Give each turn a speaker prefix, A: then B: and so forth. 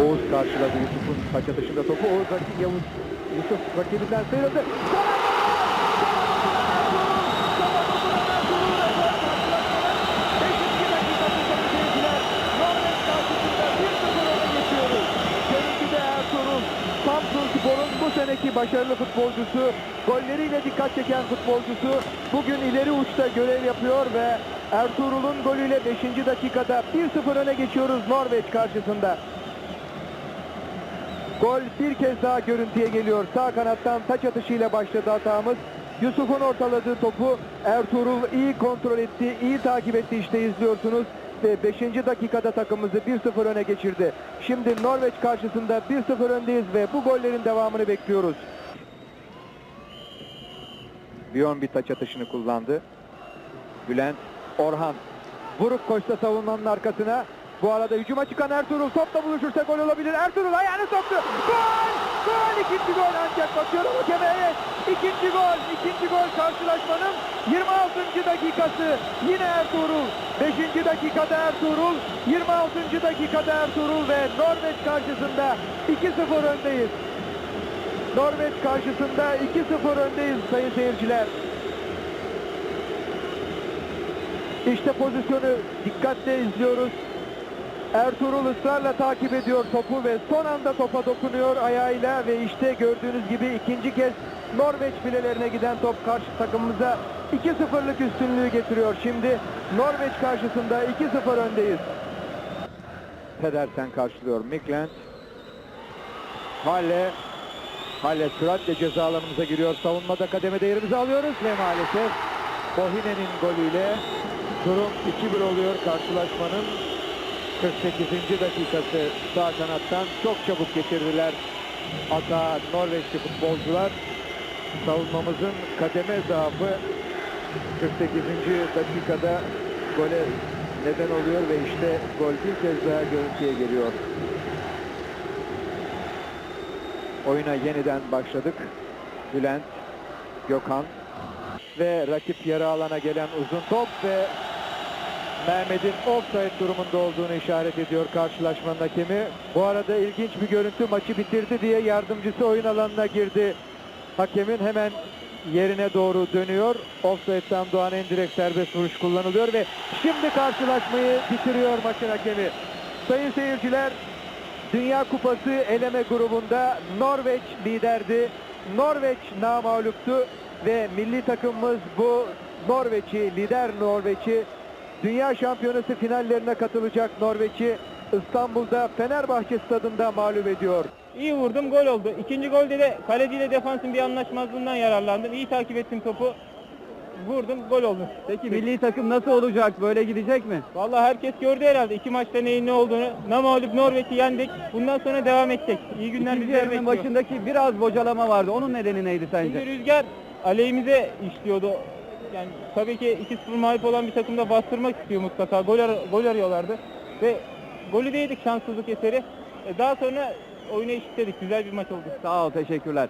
A: Oğuz karşıladı Yusuf'un taç atışında topu. Oğuz rakip Yavuz. Yusuf rakibinden sıyrıldı. Beşinci dakikası sayın seyirciler. Norveç karşısında 1-0 öne geçiyoruz. Görüntüde Ertuğrul. Samsun Spor'un bu seneki başarılı futbolcusu, golleriyle dikkat çeken futbolcusu bugün ileri uçta görev yapıyor ve Ertuğrul'un golüyle 5. dakikada 1-0 öne geçiyoruz Norveç karşısında. Gol bir kez daha görüntüye geliyor. Sağ kanattan taç atışıyla başladı hatamız. Yusuf'un ortaladığı topu Ertuğrul iyi kontrol etti, iyi takip etti işte izliyorsunuz. Ve 5. dakikada takımımızı 1-0 öne geçirdi. Şimdi Norveç karşısında 1-0 öndeyiz ve bu gollerin devamını bekliyoruz. Bion bir taç atışını kullandı. Bülent Orhan. Vuruk koşta savunmanın arkasına. Bu arada hücuma çıkan Ertuğrul topla buluşursa gol olabilir. Ertuğrul ayağını soktu. Gol! Gol! İkinci gol ancak bakıyorum hakeme. İkinci gol. ikinci gol karşılaşmanın 26. dakikası. Yine Ertuğrul. 5. dakikada Ertuğrul. 26. dakikada Ertuğrul ve Norveç karşısında 2-0 öndeyiz. Norveç karşısında 2-0 öndeyiz sayın seyirciler. İşte pozisyonu dikkatle izliyoruz. Ertuğrul ısrarla takip ediyor topu ve son anda topa dokunuyor ayağıyla ve işte gördüğünüz gibi ikinci kez Norveç filelerine giden top karşı takımımıza 2-0'lık üstünlüğü getiriyor. Şimdi Norveç karşısında 2-0 öndeyiz. Pedersen karşılıyor Mikland. Halle Halle süratle ceza alanımıza giriyor. Savunmada kademede yerimizi alıyoruz ve maalesef Bohine'nin golüyle durum 2-1 oluyor karşılaşmanın 48. dakikası sağ kanattan çok çabuk geçirdiler. Ata Norveçli futbolcular savunmamızın kademe zaafı 48. dakikada gole neden oluyor ve işte gol bir kez daha görüntüye geliyor. Oyuna yeniden başladık. Bülent, Gökhan ve rakip yarı alana gelen uzun top ve Mehmet'in offside durumunda olduğunu işaret ediyor karşılaşmanın hakemi. Bu arada ilginç bir görüntü maçı bitirdi diye yardımcısı oyun alanına girdi. Hakemin hemen yerine doğru dönüyor. Offside'den doğan en direkt serbest vuruş kullanılıyor ve şimdi karşılaşmayı bitiriyor maçın hakemi. Sayın seyirciler Dünya Kupası eleme grubunda Norveç liderdi. Norveç namağluptu ve milli takımımız bu Norveç'i, lider Norveç'i Dünya Şampiyonası finallerine katılacak Norveç'i İstanbul'da Fenerbahçe stadında mağlup ediyor.
B: İyi vurdum gol oldu. İkinci golde de kaleciyle defansın bir anlaşmazlığından yararlandım. İyi takip ettim topu. Vurdum gol oldu.
C: Peki milli takım nasıl olacak? Böyle gidecek mi?
B: Vallahi herkes gördü herhalde iki maçta neyin ne olduğunu. Namağlup Norveç'i yendik. Bundan sonra devam edecek. İyi günler
C: yarının
B: bekliyor.
C: başındaki biraz bocalama vardı. Onun nedeni neydi
B: Şimdi
C: sence?
B: rüzgar aleyhimize işliyordu. Yani tabii ki 2-0 mağlup olan bir takımda bastırmak istiyor mutlaka. Gol, ar- gol arıyorlardı. Ve golü de yedik şanssızlık eseri. E, Daha sonra oyunu eşitledik. Güzel bir maç oldu.
C: Sağ ol, teşekkürler.